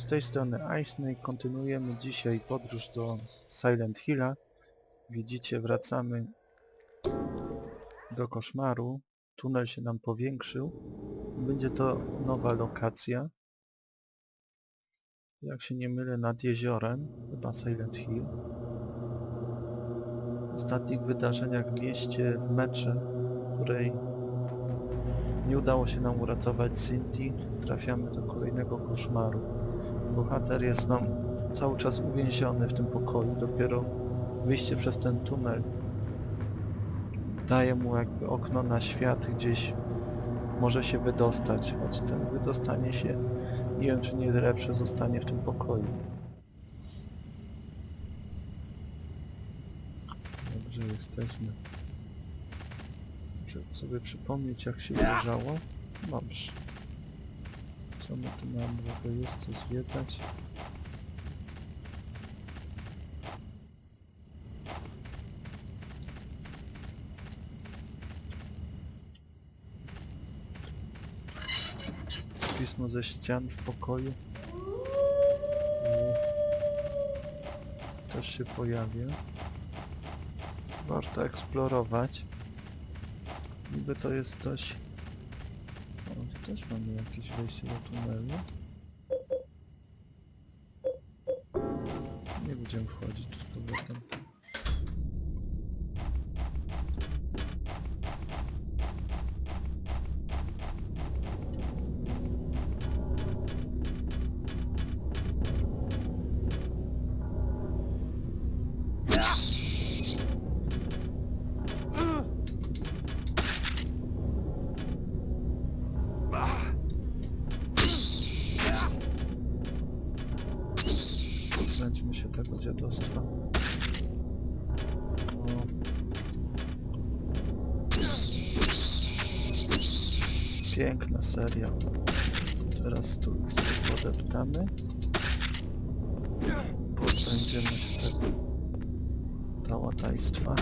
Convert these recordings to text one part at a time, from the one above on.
z tej strony Ice Kontynuujemy dzisiaj podróż do Silent Hilla. Widzicie, wracamy do koszmaru. Tunel się nam powiększył. Będzie to nowa lokacja. Jak się nie mylę, nad jeziorem, chyba Silent Hill. W ostatnich wydarzeniach w mieście, w mecze, w której nie udało się nam uratować Cinti, trafiamy do kolejnego koszmaru. Bohater jest nam cały czas uwięziony w tym pokoju, dopiero wyjście przez ten tunel daje mu jakby okno na świat, gdzieś może się wydostać, choć ten wydostanie się nie wiem czy nie lepsze zostanie w tym pokoju. Dobrze, jesteśmy. Muszę sobie przypomnieć jak się leżało. Dobrze. Co my tu mamy? Bo jest co zwiedzać. Pismo ze ścian w pokoju. Też się pojawia. Warto eksplorować. Niby to jest coś... Też mamy jakieś wejście do tunelu. Piękna seria. Teraz tu podeptamy. Pozbędziemy się tego tałatajstwa.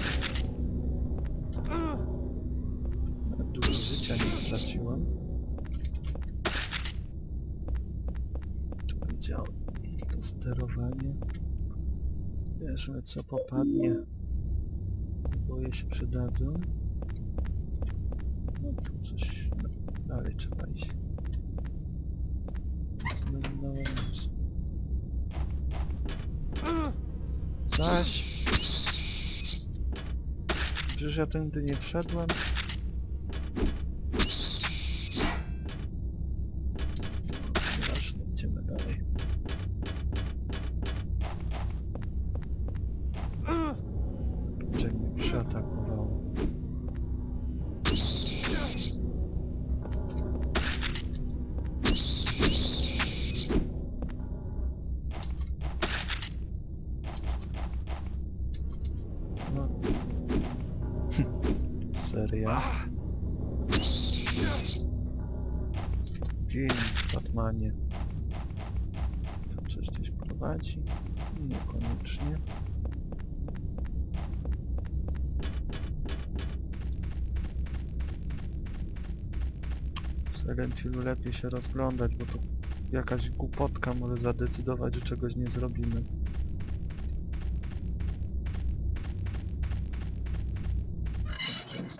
Nawet Dużo życia nie straciłem. Tu będzie to sterowanie. Bierzmy co popadnie. Boję się przydadzą. No tu coś dalej trzeba iść. Zmieniłem nic. Zaś. Przecież ja tędy nie wszedłem. Nieważne, idziemy dalej. Że mnie Seria. Dzień, Batmanie. To coś gdzieś prowadzi? Niekoniecznie. Hillu lepiej się rozglądać, bo tu jakaś głupotka może zadecydować, że czegoś nie zrobimy.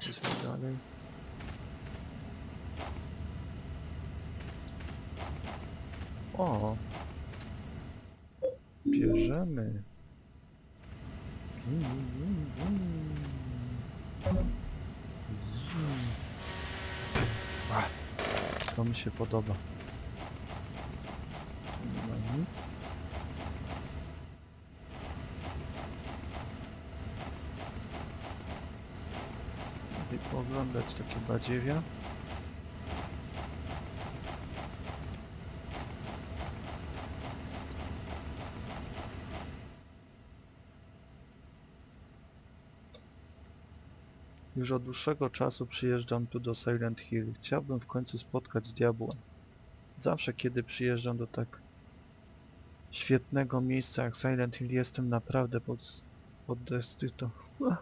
Dobrze, dalej. O! Bierzemy. Ach, To mi się podoba. Tu Nie ma nic. Lepiej takie badziewia. Już od dłuższego czasu przyjeżdżam tu do Silent Hill. Chciałbym w końcu spotkać diabła. Zawsze kiedy przyjeżdżam do tak świetnego miejsca jak Silent Hill jestem naprawdę pod, podekscyto...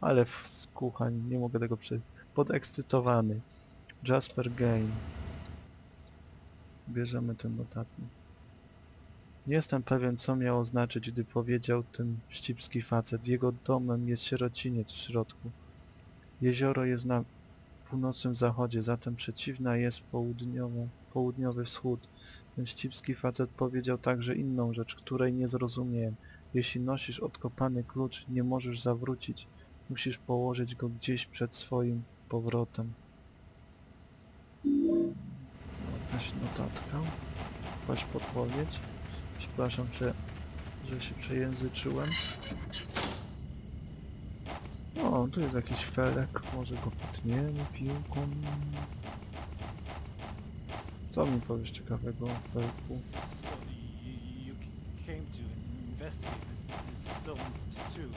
Ale w skuchań, nie mogę tego prze... Podekscytowany. Jasper Game. Bierzemy ten notatnik. Nie jestem pewien, co miał oznaczyć, gdy powiedział ten wścibski facet. Jego domem jest sierociniec w środku. Jezioro jest na północnym zachodzie, zatem przeciwna jest południowa, południowy wschód. Ten wścibski facet powiedział także inną rzecz, której nie zrozumiałem. Jeśli nosisz odkopany klucz, nie możesz zawrócić. Musisz położyć go gdzieś przed swoim powrotem. Jakaś notatka. Jakaś podpowiedź. Przepraszam, że, że się przejęzyczyłem. O, tu jest jakiś felek. Może go potniemy piłką. Co mi powiesz ciekawego o felku? Investigate this, this stone too.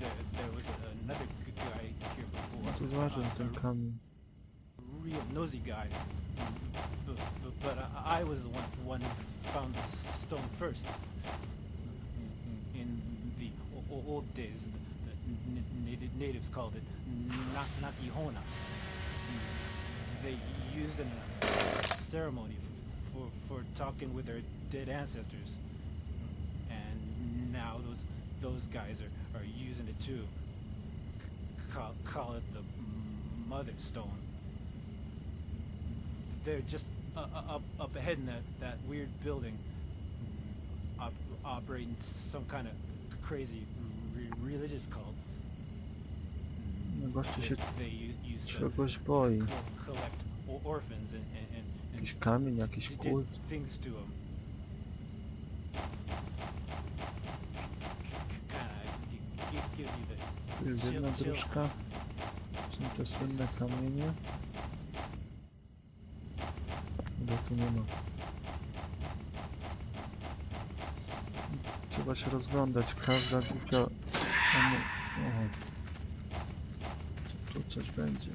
There, there was another before. No to ważny uh, ten a real nosy guy. But, but, but I I was the one, one who found the stone first. In, in the old days, the n- natives called it na- Nakihona. They used it in a ceremony for, for talking with their dead ancestors. And now those those guys are, are using it too. Call, call it the Mother Stone. They're just uh, uh, up up ahead in that, that weird building, op- operating some kind of crazy re- religious cult. No gościu się They, they u- to czegoś boi. co- collect orphans and, and, and, and Jakiś kamień, jakiś did kult. things to them. Jest jedna dróżka. Są te słynne kamienie. Chyba tu nie ma. Trzeba się rozglądać. Każda głupia... Oho. Tu coś będzie.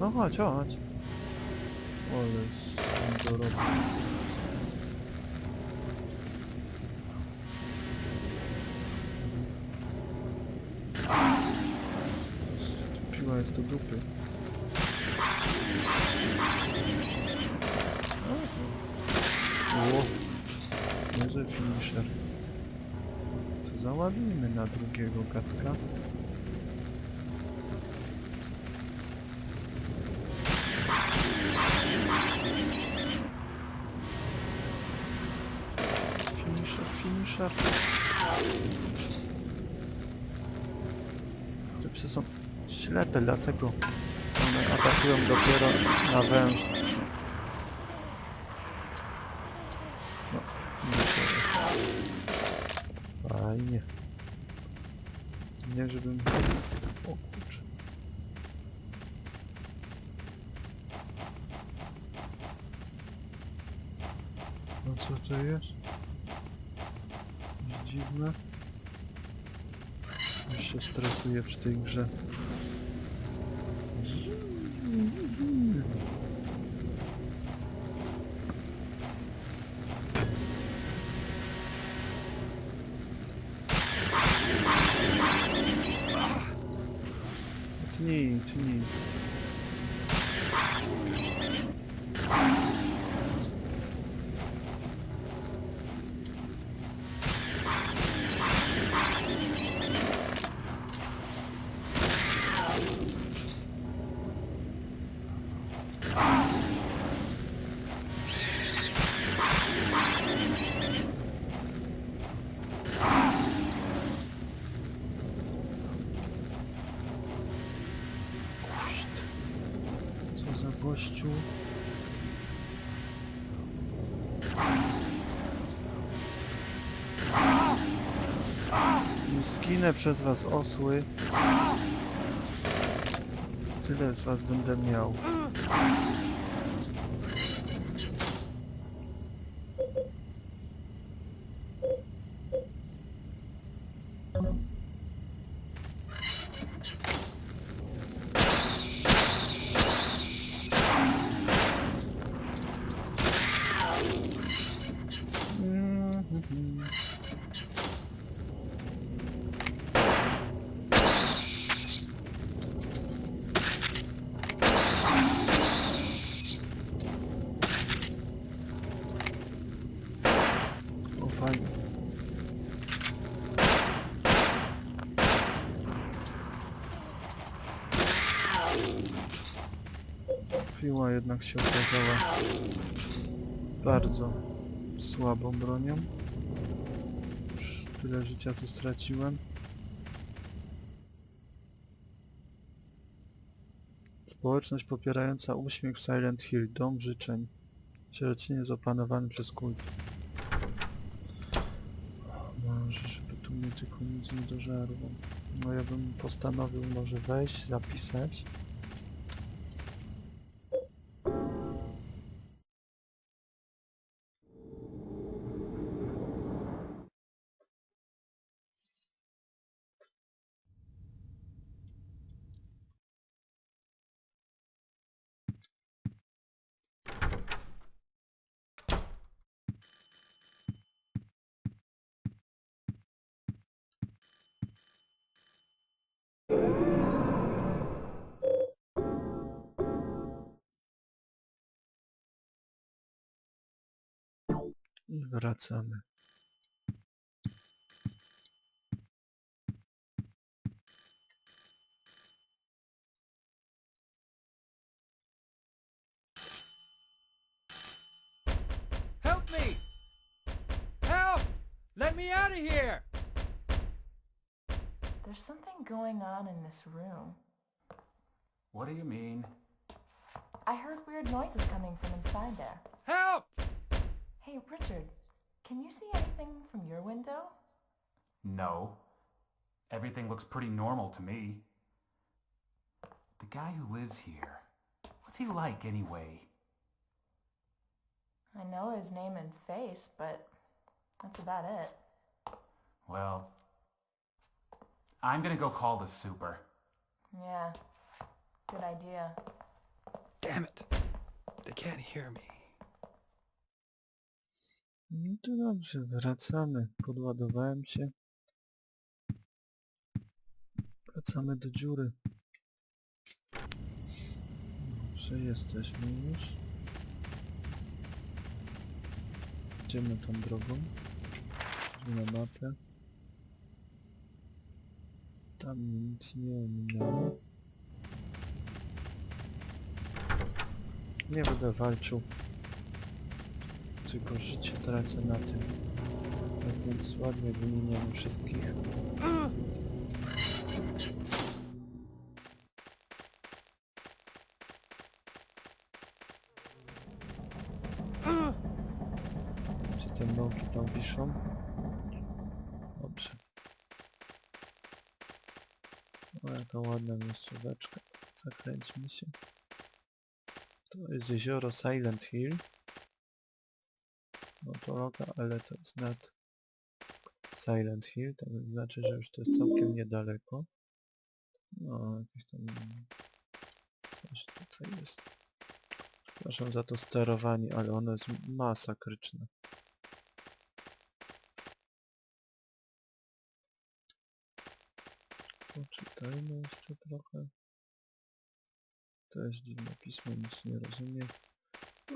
No chodź, chodź. Ale z dorobię. Jest do dupy. O, niezły finisher. To załadujmy na drugiego gadka. Finisher, finisher. Ślepe, dlatego one atakują dopiero na węż. No, nie. Fajnie. Nie, żebym... O kurczę. No co to jest? Dziwne. Już się stresuję przy tej grze. Gościu? Zginę przez was osły. Tyle z was będę miał. Thank you. Jednak się okazała bardzo słabą bronią. Już tyle życia tu straciłem. Społeczność popierająca uśmiech w Silent Hill. Dom życzeń. Sierocinie zaplanowany przez kult. Może, żeby tu mnie tylko nic nie dożarło. No ja bym postanowił może wejść, zapisać. I wracamy. Help me! Help! Let me out of here! There's something going on in this room. What do you mean? I heard weird noises coming from inside there. Help! Hey, Richard, can you see anything from your window? No. Everything looks pretty normal to me. The guy who lives here, what's he like anyway? I know his name and face, but that's about it. Well, I'm gonna go call the super. Yeah, good idea. Damn it! They can't hear me. No to dobrze, wracamy. Podładowałem się. Wracamy do dziury. Dobrze, jesteśmy już. Idziemy tą drogą. Na mapę. Tam nic nie ominęło. Nie będę walczył. Tylko życie tracę na tym. Tak więc ładnie wymieniamy wszystkich. Gdzie te nogi tam wiszą? Dobrze. O, jaka ładna miejscóweczka. Zakręćmy się. To jest jezioro Silent Hill. No to ale to jest nad Silent Hill, to znaczy, że już to jest całkiem niedaleko. No, jakieś tam... Coś tutaj jest. Przepraszam za to sterowanie, ale ono jest masakryczne. Poczytajmy jeszcze trochę. Też dziwne pismo, nic nie rozumiem.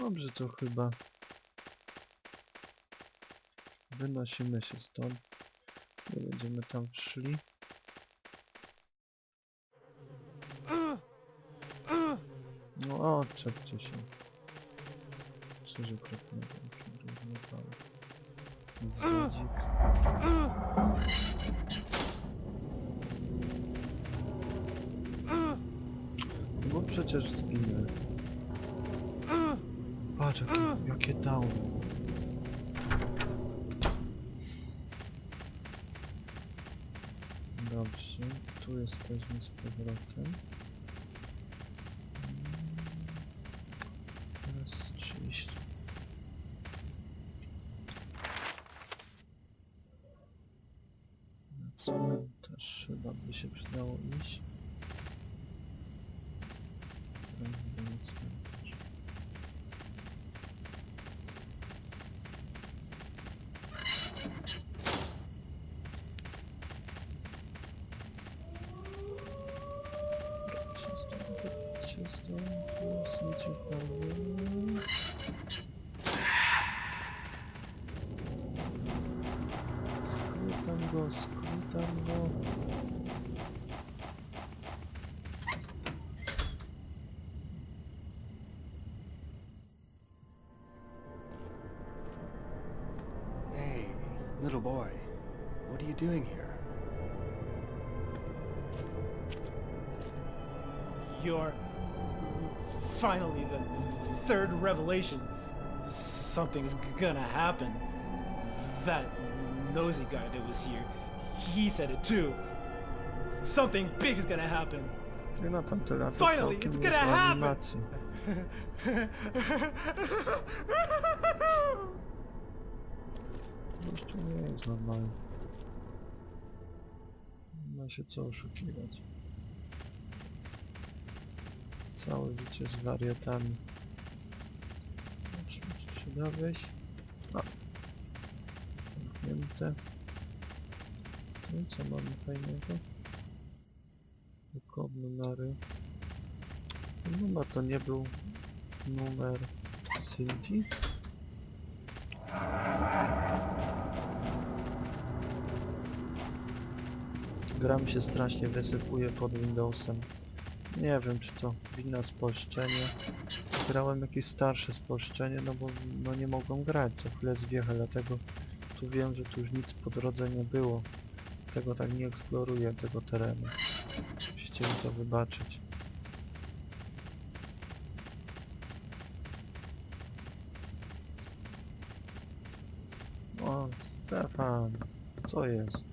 Dobrze, to chyba wynosimy się stąd. Nie będziemy tam szli. No, odczepcie się. Okropnego. Różnopały. Zwiedzik. No bo przecież zginę. Patrz, jakie, jakie. Dobrze, tu jesteśmy z powrotem. Teraz 30. Na cmentarz chyba by się przydało iść. Hey, little boy. What are you doing here? You're finally the third revelation. Something's gonna happen. That nosy guy that was here, he said it too. Something big is gonna happen. I na tamte lata Finally, it's gonna happen! Gościu nie jest. Nie ma się co oszukiwać. Całe życie z wariatami. Zobaczmy, czy się da wejść. A. Zamknięte. No i co mamy fajnego? Tylko numery. Numer to nie był numer Cindy? Gra mi się strasznie wysypuje pod Windowsem. Nie wiem czy to wina spolszczenia. Grałem jakieś starsze spolszczenie, no bo no nie mogłem grać co chwilę zwiecha, dlatego tu wiem, że tu już nic po drodze nie było. Dlatego tak nie eksploruję tego terenu. Musicie mi to wybaczyć. O, Stefan, co jest?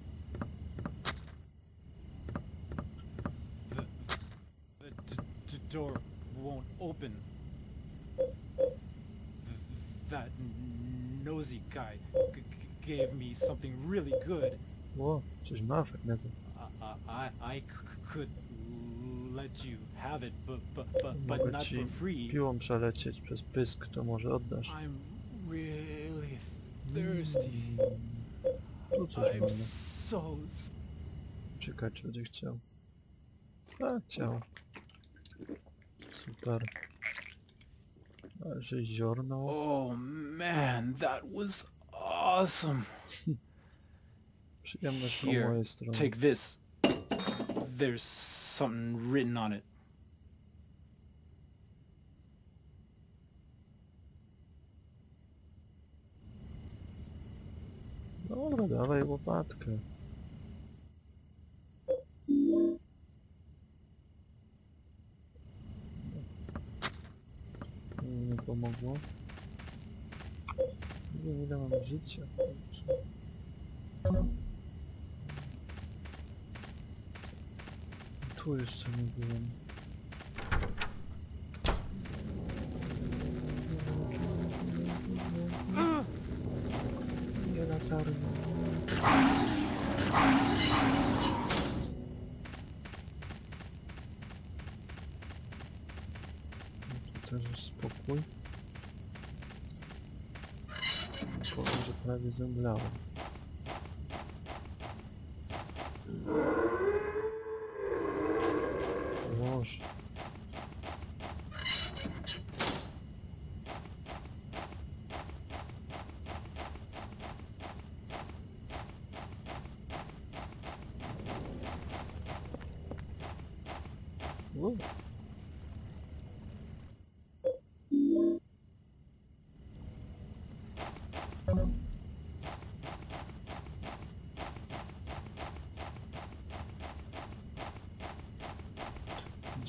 Guy g- gave me something really good. Well, O, coś ma fajnego. I, I, I c- could let you have it, but but but, but Mogę not ci for free. piłą przelecieć przez pysk, to może oddasz. I'm really thirsty. Mm, tu coś I'm mamy. so Czekaj, czy będzie chciał. A, chciał. Super. A. Oh man, that was awesome. Przyjemność po Here, mojej stronie. Take this. There's something written on it. Dobra, dawaj łopatkę. Nie, nie pomogło. Nie ile mam życia. Tu jeszcze nie byłem. Nie latarnia. No tu też jest spokój. escravizando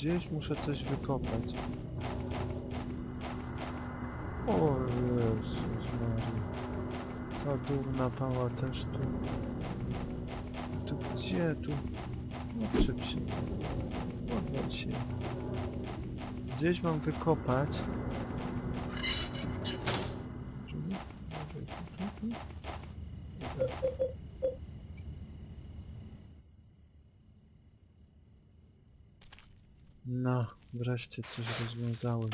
Gdzieś muszę coś wykopać. O Jezus Maria. Ta durna pała też tu. Tu gdzie tu? No się. Odwal się. Gdzieś mam wykopać. Czyli- może tu, tu, tu? Dobra. No, wreszcie coś rozwiązałem.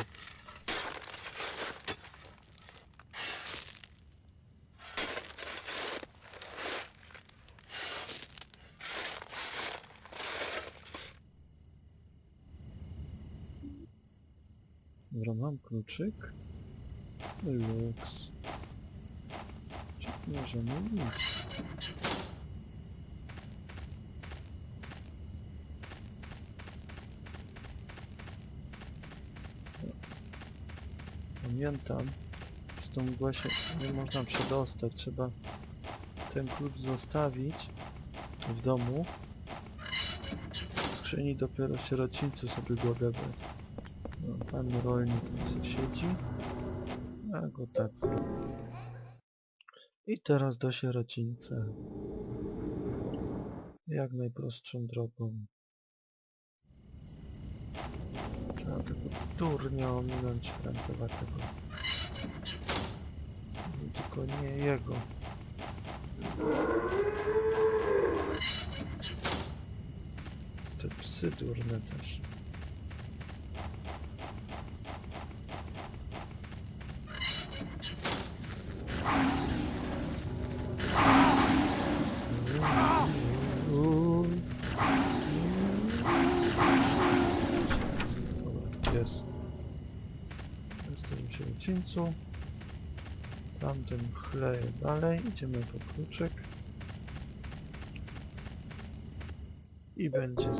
Dobra, mam kluczyk. Lux. Czy możemy iść? Pamiętam, z tą mgłę nie można przedostać. Trzeba ten klucz zostawić w domu. W skrzyni dopiero sierocińcu sobie go odebrać. No, pan rolnik tu siedzi. A go tak. I teraz do sierocińca. Jak najprostszą drogą. Trzeba tego durnia ominąć francowatego. Tylko nie jego. Te psy durne też. Dobra, Jest. Jestem w sierocińcu. Tamten chleje dalej. Idziemy po kluczyk. I będzie.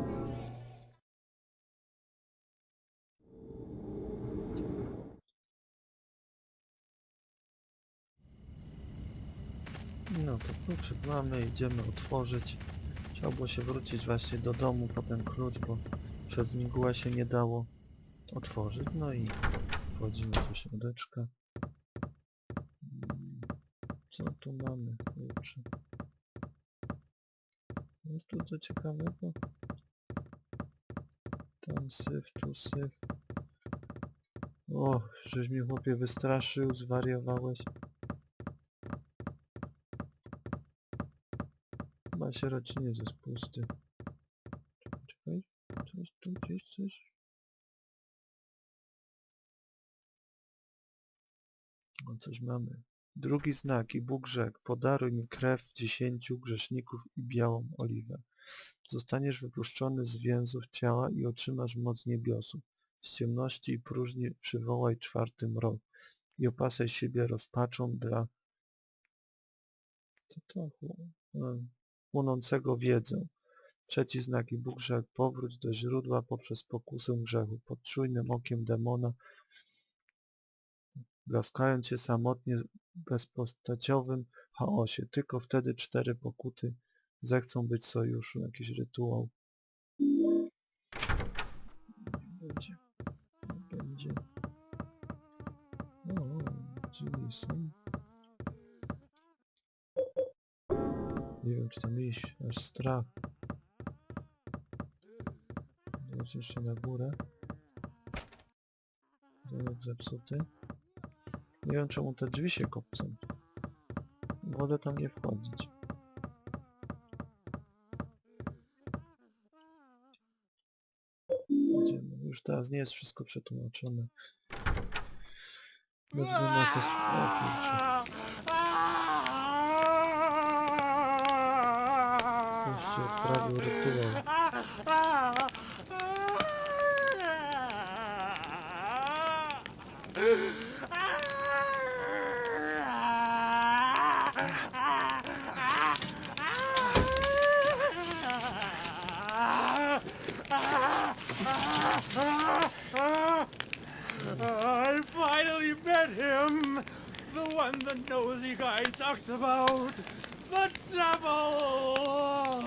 No to kluczyk mamy, idziemy otworzyć. Było się wrócić właśnie do domu po ten klucz, bo przez mgłę się nie dało otworzyć. No i wchodzimy do środeczka. Mm, Co tu mamy? Kurczę. Jest tu co ciekawego? Tam syf, tu syf. O, żeś mnie chłopie wystraszył, zwariowałeś. Chyba sierociniec jest pusty. Czekaj, czekaj. Coś tu, gdzieś coś? O, coś mamy. Drugi znak i Bóg rzekł, podaruj mi krew dziesięciu grzeszników i białą oliwę. Zostaniesz wypuszczony z więzów ciała i otrzymasz moc niebiosów. Z ciemności i próżni przywołaj czwarty mrok i opasaj siebie rozpaczą dla... Co to? e, Płonącego wiedzę. Trzeci znak i Bóg rzekł, powróć do źródła poprzez pokusę grzechu, pod czujnym okiem demona, blaskając się samotnie w bezpostaciowym chaosie. Tylko wtedy cztery pokuty zechcą być sojuszu, jakiś rytuał. Będzie. Będzie. O, są. Nie wiem, czy tam iść, aż strach. Zobaczcie jeszcze na górę. Domek zepsuty. Nie wiem, czemu te drzwi się kopcą. Wolę tam nie wchodzić. Idziemy. Już teraz nie jest wszystko przetłumaczone. Względu na to... Rytuał. I one the nosy guy talked about! The devil!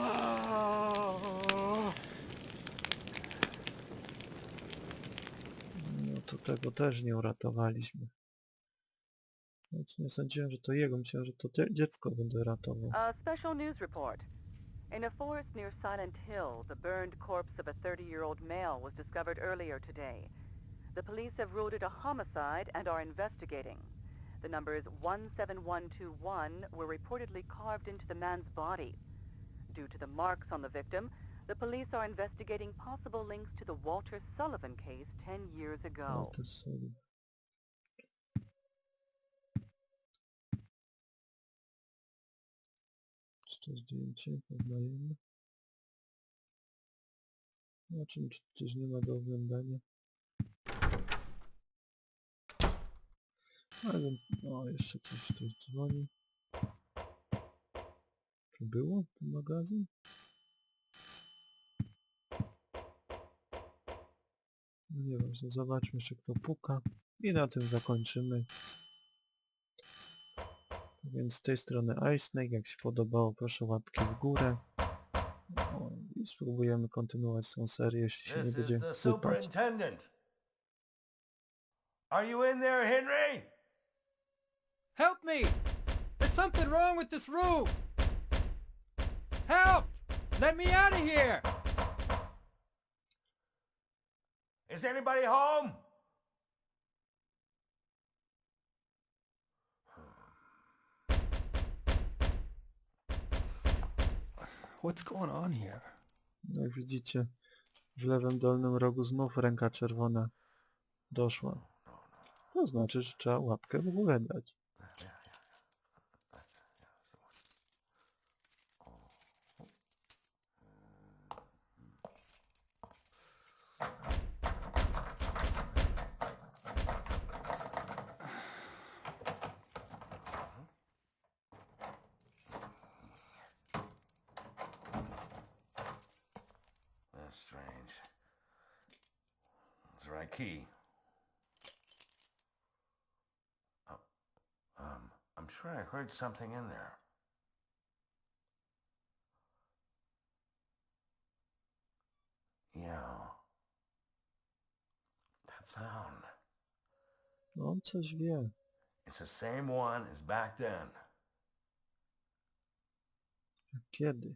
No to tego też nie uratowaliśmy. Choć nie sądziłem, że to jego. Myślałem, że to dziecko będę ratował. A special news report. In a forest near Silent Hill, the burned corpse of a 30-year-old male was discovered earlier today. The police have ruled it a homicide and are investigating. The numbers 17121 were reportedly carved into the man's body. Due to the marks on the victim, the police are investigating possible links to the Walter Sullivan case 10 years ago. Zdjęcie poznajemy? Zobaczymy, czy coś nie ma do oglądania. Ale o, jeszcze coś tu dzwoni. Czy było ten magazyn? No nie wiem, zobaczmy jeszcze kto puka. I na tym zakończymy. Więc z tej strony Ice Snake, jak się podobało, proszę łapki w górę. No, I spróbujemy kontynuować tą serię, jeśli się nie będzie sypać. Are you in there, Henry? Help me! There's something wrong with this room! Help! Let me out of here! Is anybody home? What's going on here? No Jak widzicie, w lewym dolnym rogu znów ręka czerwona doszła. To znaczy, że trzeba łapkę w górę dać. The right key. Uh, um, I'm sure I heard something in there. Yeah. That sound. On coś wie. It's the same one as back then. Kiedy?